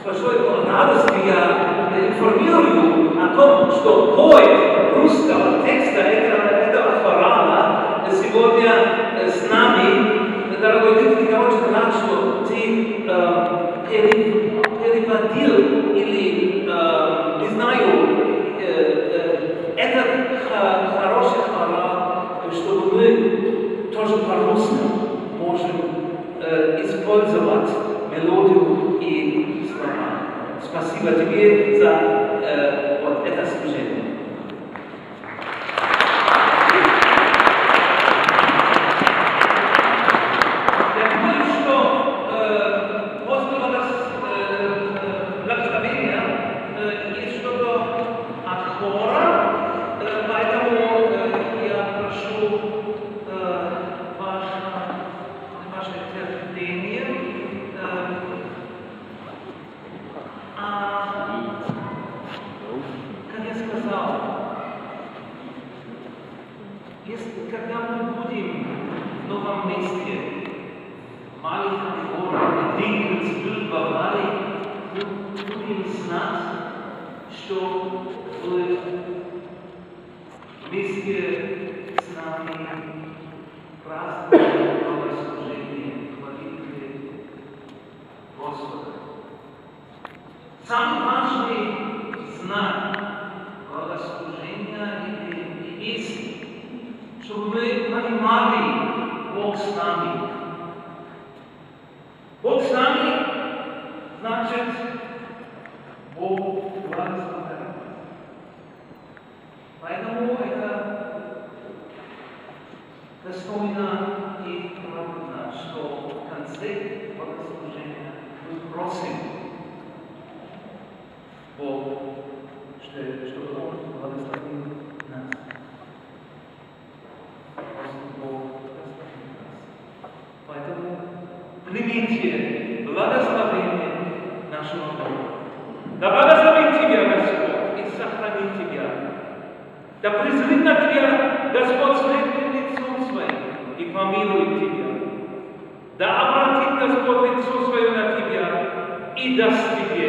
с большой радостью я информирую о том, что поэт русского текста этого, этого хорала сегодня э, с нами. Дорогой Дмитрий, очень рад, что ты э, пере- переводил или, э, не знаю, э, э, этот хороший хорал, чтобы мы тоже по-русски можем э, использовать мелодию и слова. Спасибо тебе как я сказал, если, когда мы будем в новом месте, маленьком городе, Динкельсбюр, Баварии, мы будем знать, что вы вместе с нами празднуем Самый важный знак богослужения или есть, чтобы мы понимали Бог с нами. Бог с нами значит Бог благословляет. Поэтому это достойно и правильно, что в конце богослужения мы просим Бог, что- чтобы Он благословил нас. Просим Бог благословить нас. Поэтому примите благословение нашего Бога. Да благословит тебя Господь и сохранит тебя. Да презрит на тебя Господь светлым лицом своим и помилует тебя. Да обратит Господь лицо свое на тебя и даст тебе.